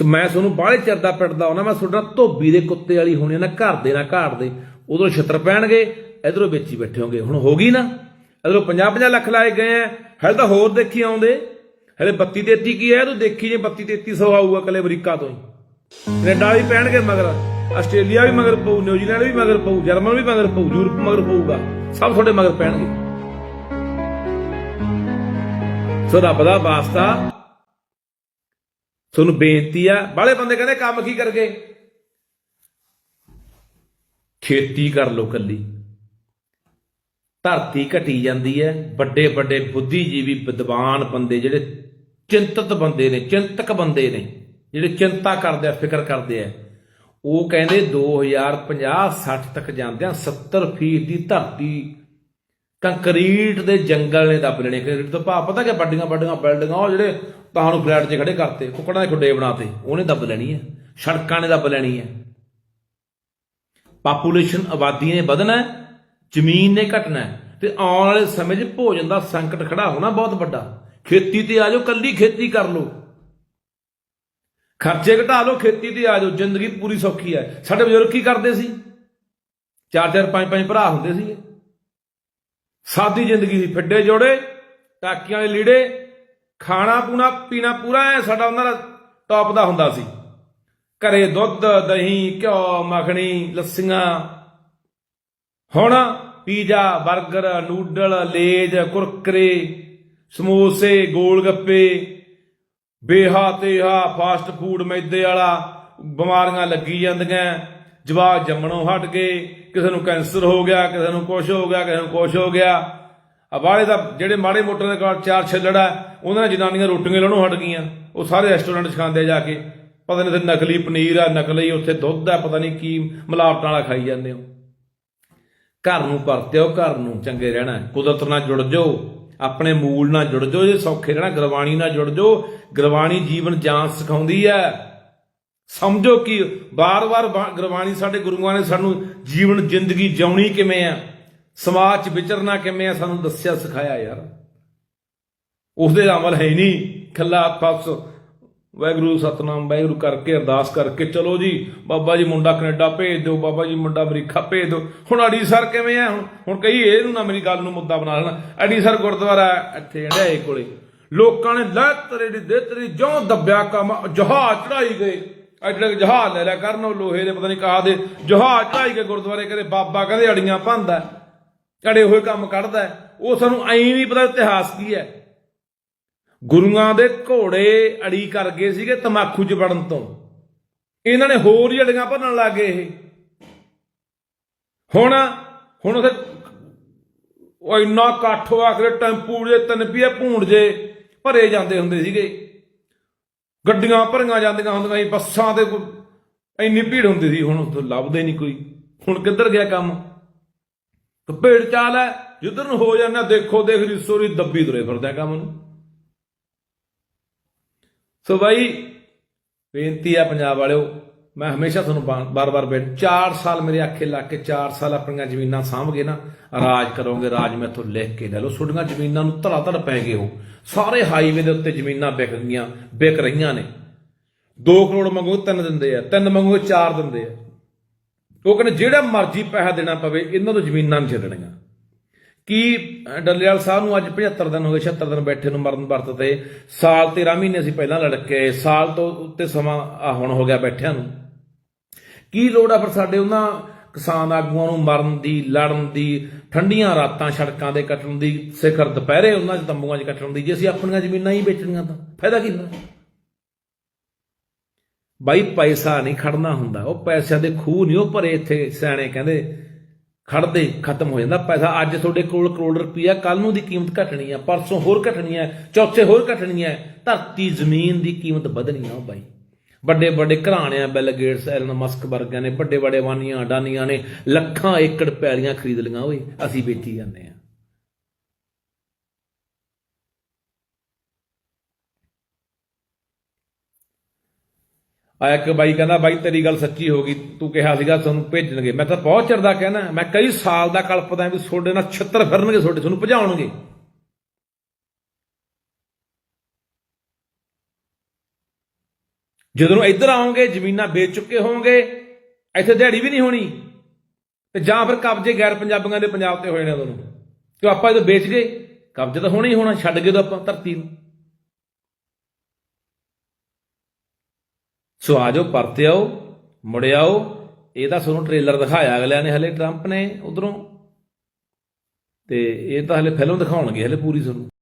ਸੋ ਮੈਂ ਤੁਹਾਨੂੰ ਬਾਹਲੇ ਚਿਰ ਦਾ ਪਿੱਟਦਾ ਉਹਨਾਂ ਮੈਂ ਤੁਹਾਡਾ ਧੋਬੀ ਦੇ ਕੁੱਤੇ ਵਾਲੀ ਹੋਣੀ ਨਾ ਘਰ ਦੇ, ਨਾ ਘਾੜ ਦੇ। ਉਧਰੋਂ ਛਿੱਤਰ ਪੈਣਗੇ, ਇਧਰੋਂ ਵਿੱਚ ਬੈਠੇ ਹੋਗੇ ਹੁਣ ਹੋ ਗਈ ਨਾ? ਇਧਰੋਂ 50 50 ਲੱਖ ਲਾਏ ਗਏ ਆ। ਹਲੇ ਤਾਂ ਹੋਰ ਦੇਖੀ ਆਉਂਦੇ। ਹਲੇ 32 33 ਕੀ ਹੈ? ਤੂੰ ਦੇਖੀ ਜੇ 32 3300 ਆਊਗਾ ਕੱਲੇ ਅਮਰੀਕਾ ਤੋਂ ਹੀ। ਕੈਨੇਡਾ ਵੀ ਪੈਣਗੇ ਮਗਰ, ਆਸਟ੍ਰੇਲੀਆ ਵੀ ਮਗਰ ਪਊ, ਨਿਊਜ਼ੀਲੈਂਡ ਵੀ ਮਗਰ ਪਊ, ਜਰਮਨ ਵੀ ਮਗਰ ਪਊ, ਯੂਰਪ ਮਗਰ ਪਊਗਾ। ਸਭ ਤੁਹਾਡੇ ਮਗਰ ਪੈਣਗੇ। ਸੋ ਰੱਬ ਦਾ ਵਾਸਤਾ ਤੁਹਾਨੂੰ ਬੇਨਤੀ ਆ ਬਾਲੇ ਬੰਦੇ ਕਹਿੰਦੇ ਕੰਮ ਕੀ ਕਰ ਗਏ? ਖੇਤੀ ਕਰ ਲੋ ਕੱਲੀ। ਧਰਤੀ ਘਟੀ ਜਾਂਦੀ ਹੈ ਵੱਡੇ ਵੱਡੇ ਬੁੱਧੀਜੀਵੀ ਵਿਦਵਾਨ ਬੰਦੇ ਜਿਹੜੇ ਚਿੰਤਤ ਬੰਦੇ ਨੇ, ਚਿੰਤਕ ਬੰਦੇ ਨੇ, ਜਿਹੜੇ ਚਿੰਤਾ ਕਰਦੇ ਆ, ਫਿਕਰ ਕਰਦੇ ਆ, ਉਹ ਕਹਿੰਦੇ 2050 60 ਤੱਕ ਜਾਂਦੇ ਆ 70% ਦੀ ਧਰਤੀ ਕੰਕਰੀਟ ਦੇ ਜੰਗਲ ਨੇ ਦੱਬ ਲੈਣੇ ਕੰਕਰੀਟ ਤੋਂ ਭਾਵ ਪਤਾ ਕਿ ਵੱਡੀਆਂ ਵੱਡੀਆਂ ਬਿਲਡਿੰਗਾਂ ਉਹ ਜਿਹੜੇ ਤੁਹਾਨੂੰ ਫਲੈਟ 'ਚ ਖੜੇ ਕਰਤੇ ਕੁੱਕੜਾਂ ਦੇ ਖੁੱਡੇ ਬਣਾਤੇ, ਉਹਨੇ ਦੱਬ ਲੈਣੀ ਹੈ ਸੜਕਾਂ ਨੇ ਦੱਬ ਲੈਣੀ ਹੈ ਪਾਪੂਲੇਸ਼ਨ ਆਬਾਦੀ ਨੇ ਵਧਣਾ, ਜ਼ਮੀਨ ਨੇ ਘਟਣਾ ਹੈ ਤੇ ਆਉਣ ਵਾਲੇ ਸਮੇਂ 'ਚ ਭੋਜਨ ਦਾ ਸੰਕਟ ਖੜਾ ਹੋਣਾ ਬਹੁਤ ਵੱਡਾ। ਖੇਤੀ ਤੇ ਆ ਜਾਓ, ਕੱਲੀ ਖੇਤੀ ਕਰ ਲਓ। ਖਰਚੇ ਘਟਾ ਲਓ, ਖੇਤੀ ਤੇ ਆ ਜਾਓ, ਜ਼ਿੰਦਗੀ ਪੂਰੀ ਸੌਖੀ ਹੈ ਸਾਡੇ ਬਜ਼ੁਰਗ ਕੀ ਕਰਦੇ ਸੀ? ਚਾਰ ਚਾਰ, ਪੰਜ ਪੰਜ ਭਰਾ ਹੁੰਦੇ ਸੀਗੇ। ਸਾਦੀ ਜ਼ਿੰਦਗੀ ਸੀ ਫਿੱਡੇ ਜੋੜੇ, ਟਾਕੀਆਂ ਵਾਲੇ ਲੀੜੇ, ਖਾਣਾ ਪੂਣਾ, ਪੀਣਾ ਪੂਰਾ ਐ, ਸਾਡਾ ਉਹਨਾਂ ਦਾ ਟੌਪ ਦਾ ਹੁੰਦਾ ਸੀ। ਘਰੇ ਦੁੱਧ, ਦਹੀਂ, ਘਿਓ, ਮੱਖਣੀ, ਲੱਸੀਆਂ। ਹੁਣ ਪੀਜ਼ਾ 버ਗਰ ਨੂਡਲ, ਲੇਜ, ਕੁਰਕਰੇ, ਸਮੋਸੇ ਗੋਲ ਗੱਪੇ ਬੇਹਾ ਤੇਹਾ ਫਾਸਟ ਫੂਡ ਮੈਦੇ ਵਾਲਾ, ਬਿਮਾਰੀਆਂ ਲੱਗੀ ਜਾਂਦੀਆਂ। ਜਵਾਕ ਜੰਮਣੋਂ ਹਟ ਗਏ ਕਿਸੇ ਨੂੰ ਕੈਂਸਰ ਹੋ ਗਿਆ, ਕਿਸੇ ਨੂੰ ਕੁਛ ਹੋ ਗਿਆ, ਕਿਸੇ ਨੂੰ ਕੁਛ ਹੋ ਗਿਆ। ਆ ਬਾਹਲੇ ਦਾ ਜਿਹੜੇ ਮਾੜੇ ਮੋਟੇ ਦੇ ਕੋਲ ਚਾਰ ਛੱਲੜਾ ਉਹਨਾਂ ਨੇ ਜਨਾਨੀਆਂ ਰੋਟੀਆਂ ਲਾਉਣੋਂ ਹਟ ਗਈਆਂ। ਉਹ ਸਾਰੇ ਰੈਸਟੋਰੈਂਟ 'ਚ ਖਾਂਦੇ ਜਾ ਕੇ। ਪਤਾ ਨਹੀਂ ਤੇ ਨਕਲੀ ਪਨੀਰ ਆ, ਨਕਲੀ ਉੱਥੇ ਦੁੱਧ ਆ, ਪਤਾ ਨਹੀਂ ਕੀ ਮਿਲਾਵਟਾਂ ਵਾਲਾ ਖਾਈ ਜਾਂਦੇ ਹੋ। ਘਰ ਨੂੰ ਪਰਤਿਓ, ਘਰ ਨੂੰ ਚੰਗੇ ਰਹਿਣਾ। ਕੁਦਰਤ ਨਾਲ ਜੁੜ ਜਾਓ, ਆਪਣੇ ਮੂਲ ਨਾਲ ਜੁੜ ਜਾਓ, ਜੇ ਸੌਖੇ ਰਹਿਣਾ, ਗੁਰਬਾਣੀ ਨਾਲ ਜੁੜ ਜਾਓ। ਗੁਰਬਾਣੀ ਜੀਵਨ ਜਾਂਚ ਸਿਖਾਉਂਦੀ ਹੈ ਸਮਝੋ ਕਿ ਬਾਰ-ਬਾਰ ਗੁਰਬਾਣੀ ਸਾਡੇ ਗੁਰੂਆਂ ਨੇ ਸਾਨੂੰ ਜੀਵਨ, ਜ਼ਿੰਦਗੀ ਜਿਉਣੀ ਕਿਵੇਂ ਆ? ਸਮਾਜ 'ਚ ਵਿਚਰਨਾ ਕਿਵੇਂ ਆ? ਸਾਨੂੰ ਦੱਸਿਆ, ਸਿਖਾਇਆ ਯਾਰ। ਉਸਦੇ ਅਮਲ ਹੈ ਨਹੀਂ। ਖੱਲਾ ਫਸ ਵਾਹਿਗੁਰੂ, ਸਤਨਾਮ, ਵਾਹਿਗੁਰੂ ਕਰਕੇ, ਅਰਦਾਸ ਕਰਕੇ ਚਲੋ ਜੀ। ਬਾਬਾ ਜੀ ਮੁੰਡਾ ਕੈਨੇਡਾ ਭੇਜ ਦਿਓ। ਬਾਬਾ ਜੀ ਮੁੰਡਾ ਅਮਰੀਕਾ ਭੇਜ ਦਿਓ। ਹੁਣ ਅੜੀਸਰ ਕਿਵੇਂ ਆ? ਹੁਣ ਹੁਣ ਕਹੀ ਇਹਨੂੰ ਨਾ ਮੇਰੀ ਗੱਲ ਨੂੰ ਮੁੱਦਾ ਬਣਾ ਲੈਣਾ। ਅੜੀਸਰ ਗੁਰਦੁਆਰਾ ਇੱਥੇ ਹੰਡਿਆਏ ਕੋਲੇ। ਲੋਕਾਂ ਨੇ ਲੈ ਤੇਰੇ ਦੇ ਤੇਰੀ ਜਿਉਂ ਦੱਬਿਆ ਕੰਮ ਜਹਾ ਚੜਾਈ ਗਏ। ਐਡੇ ਜਹਾਜ਼ ਲੈ ਲਿਆ ਕਰਨ, ਉਹ ਲੋਹੇ ਦੇ, ਪਤਾ ਨਹੀਂ ਕਹਾ ਦੇ। ਜਹਾਜ਼ ਚੜਾਈ ਕੇ ਗੁਰਦੁਆਰੇ ਕਹਿੰਦੇ ਬਾਬਾ ਕਹਿੰਦੇ ਅੜੀਆਂ ਭੰਦਾ ਅੜੇ ਹੋਏ ਕੰਮ ਕੱਢਦਾ ਉਹ ਸਾਨੂੰ ਐਂ ਵੀ ਪਤਾ ਇਤਿਹਾਸ ਕੀ ਹੈ। ਗੁਰੂਆਂ ਦੇ ਘੋੜੇ ਅੜੀ ਕਰ ਗਏ ਸੀਗੇ ਤਮਾਕੂ ਚ ਵੜਨ ਤੋਂ। ਇਹਨਾਂ ਨੇ ਹੋਰ ਹੀ ਅੜੀਆਂ ਭਰਨ ਲੱਗ ਗਏ ਇਹ। ਹੁਣ ਹੁਣ ਉਥੇ ਉਹ ਇੰਨਾ ਇਕੱਠ ਹੋਆ ਕਰੇ ਟੈਂਪੂ ਜੇ ਤਿੰਨ ਪੀਏ ਭੂੰਡ ਜੇ ਭਰੇ ਜਾਂਦੇ ਹੁੰਦੇ ਸੀਗੇ। ਗੱਡੀਆਂ ਭਰੀਆਂ ਜਾਂਦੀਆਂ ਹੁੰਦੀਆਂ ਸੀ, ਬੱਸਾਂ ਤੇ ਇੰਨੀ ਭੀੜ ਹੁੰਦੀ ਸੀ, ਹੁਣ ਉੱਥੇ ਲੱਭਦੇ ਨਹੀਂ ਕੋਈ। ਹੁਣ ਕਿੱਧਰ ਗਿਆ ਕੰਮ? ਭੇੜ ਚਾਲ ਹੈ, ਜਿੱਧਰ ਨੂੰ ਹੋ ਜਾਂਦਾ, ਦੇਖੋ, ਦੇਖ ਰਿਸੋ ਸੋਰੀ, ਦੱਬੀ ਤੁਰੇ ਫਿਰਦਾ ਕੰਮ ਨੂੰ। ਸੋ ਬਾਈ, ਬੇਨਤੀ ਆ ਪੰਜਾਬ ਵਾਲਿਓ ਮੈਂ ਹਮੇਸ਼ਾ ਤੁਹਾਨੂੰ ਬਾਰ-ਬਾਰ ਬੈਠ 4 ਸਾਲ ਮੇਰੇ ਆਖੇ ਲੱਗ ਕੇ 4 ਸਾਲ ਆਪਣੀਆਂ ਜ਼ਮੀਨਾਂ ਸਾਂਭ ਸਾਂਭਗੇ ਨਾ ਰਾਜ ਕਰੋਗੇ ਰਾਜ ਮੈਥੋਂ ਲਿਖ ਕੇ ਲੈ ਲਓ ਤੁਹਾਡੀਆਂ ਜ਼ਮੀਨਾਂ ਨੂੰ ਧੜਾ ਧੜ ਪੈ ਗਏ ਹੋ। ਸਾਰੇ ਹਾਈਵੇ ਦੇ ਉੱਤੇ ਜ਼ਮੀਨਾਂ ਵਿਕ ਗਈਆਂ ਵਿਕ ਰਹੀਆਂ ਨੇ। 2 ਕਰੋੜ ਮੰਗੋ 3 ਦਿੰਦੇ ਆ। 3 ਮੰਗੋ 4 ਦਿੰਦੇ ਆ। ਉਹ ਕਹਿੰਦੇ ਜਿਹੜਾ ਮਰਜ਼ੀ ਪੈਸਾ ਦੇਣਾ ਪਵੇ ਇਹਨਾਂ ਤੋਂ ਜ਼ਮੀਨਾਂ ਨਹੀਂ ਛੱਡਣੀਆਂ। ਕੀ ਅਹ, ਡੱਲੇਵਾਲ ਸਾਹਿਬ ਨੂੰ ਅੱਜ 75 ਦਿਨ ਹੋ ਗਏ 76 ਦਿਨ ਬੈਠੇ ਨੂੰ ਮਰਨ ਵਰਤ ਤੇ। ਸਾਲ 13 ਮਹੀਨੇ ਅਸੀਂ ਪਹਿਲਾਂ ਲੜਕੇ ਸਾਲ ਤੋਂ ਉੱਤੇ ਸਮਾਂ ਆ ਹੁਣ ਹੋ ਗਿਆ ਬੈਠਿਆਂ ਨੂੰ। ਕੀ ਲੋੜ ਆ ਫਿਰ ਸਾਡੇ ਉਹਨਾਂ ਕਿਸਾਨ ਆਗੂਆਂ ਨੂੰ ਮਰਨ ਦੀ, ਲੜਨ ਦੀ, ਠੰਡੀਆਂ ਰਾਤਾਂ ਸੜਕਾਂ ਦੇ ਕੱਟਣ ਦੀ, ਸਿਖਰ ਦੁਪਹਿਰੇ ਉਹਨਾਂ 'ਚ ਤੰਬੂਆਂ 'ਚ ਕੱਟਣ ਦੀ, ਜੇ ਅਸੀਂ ਆਪਣੀਆਂ ਜ਼ਮੀਨਾਂ ਹੀ ਵੇਚਣੀਆਂ ਤਾਂ ਫਾਇਦਾ ਕੀ ਹੁੰਦਾ? ਬਾਈ ਪੈਸਾ ਨਹੀਂ ਖੜਨਾ ਹੁੰਦਾ, ਉਹ ਪੈਸਿਆਂ ਦੇ ਖੂਹ ਨਹੀਂ, ਉਹ ਭਰੇ ਇੱਥੇ ਸਿਆਣੇ ਕਹਿੰਦੇ ਖੜਦੇ, ਖਤਮ ਹੋ ਜਾਂਦਾ ਪੈਸਾ। ਅੱਜ ਤੁਹਾਡੇ ਕੋਲ ਕਰੋੜ ਰੁਪਈਆ ਕੱਲ ਨੂੰ ਦੀ ਕੀਮਤ ਘਟਣੀ ਆ, ਪਰਸੋਂ ਹੋਰ ਘਟਣੀ ਆ, ਚੌਥੇ ਹੋਰ ਘਟਣੀ ਆ, ਧਰਤੀ ਜ਼ਮੀਨ ਦੀ ਕੀਮਤ ਵਧਣੀ ਆ ਉਹ ਬਾਈ। ਵੱਡੇ ਵੱਡੇ ਘਰਾਣਿਆਂ, ਬਿਲ ਗੇਟਸ, ਐਲਨ ਮਸਕ ਵਰਗਿਆਂ ਨੇ ਵੱਡੇ ਵੱਡੇ ਵਾਨੀਆਂ, ਅਡਾਨੀਆਂ ਨੇ ਲੱਖਾਂ ਏਕੜ ਪੈਲੀਆਂ ਖਰੀਦ ਲਈਆਂ ਓਏ, ਅਸੀਂ ਵੇਚੀ ਜਾਂਦੇ ਆ ਆਇਆ ਕਿ ਬਾਈ ਕਹਿੰਦਾ, ਬਾਈ, ਤੇਰੀ ਗੱਲ ਸੱਚੀ ਹੋ ਗਈ, ਤੂੰ ਕਿਹਾ ਸੀਗਾ ਤੁਹਾਨੂੰ ਭੇਜਣਗੇ। ਮੈਂ ਤਾਂ ਬਹੁਤ ਚਿਰ ਦਾ ਕਹਿਣਾ, ਮੈਂ ਕਈ ਸਾਲ ਦਾ ਕਲਪਦਾ ਵੀ ਤੁਹਾਡੇ ਨਾਲ ਛਿੱਤਰ ਫਿਰਨਗੇ, ਤੁਹਾਡੇ, ਤੁਹਾਨੂੰ ਭਜਾਉਣਗੇ। ਜਦੋਂ ਇੱਧਰ ਆਓਗੇ, ਜ਼ਮੀਨਾਂ ਵੇਚ ਚੁੱਕੇ ਹੋਵੋਗੇ, ਇੱਥੇ ਦਿਹਾੜੀ ਵੀ ਨਹੀਂ ਹੋਣੀ। ਤੇ ਜਾਂ ਫਿਰ ਕਬਜ਼ੇ ਗੈਰ ਪੰਜਾਬੀਆਂ ਦੇ ਪੰਜਾਬ ਤੇ ਹੋਏ ਨੇ ਤੁਹਾਨੂੰ ਕਿ ਆਪਾਂ ਜਦੋਂ ਵੇਚ ਗਏ। ਕਬਜ਼ੇ ਤਾਂ ਹੋਣਾ ਹੀ ਹੋਣਾ, ਛੱਡ ਗਏ ਤਾਂ ਆਪਾਂ ਧਰਤੀ ਨੂੰ। ਸੋ ਆਜੋ ਪਰਤੇ ਆਓ, ਮੁੜ ਆਓ। ਤਾਂ ਤੁਹਾਨੂੰ ਟ੍ਰੇਲਰ ਦਿਖਾਇਆ ਅਗਲਿਆਂ ਨੇ ਹਲੇ ਟਰੰਪ ਨੇ ਉਧਰੋਂ। ਤੇ ਇਹ ਤਾਂ ਹਲੇ ਫਿਲਮ ਦਿਖਾਉਣਗੇ ਹਲੇ ਪੂਰੀ ਤੁਹਾਨੂੰ।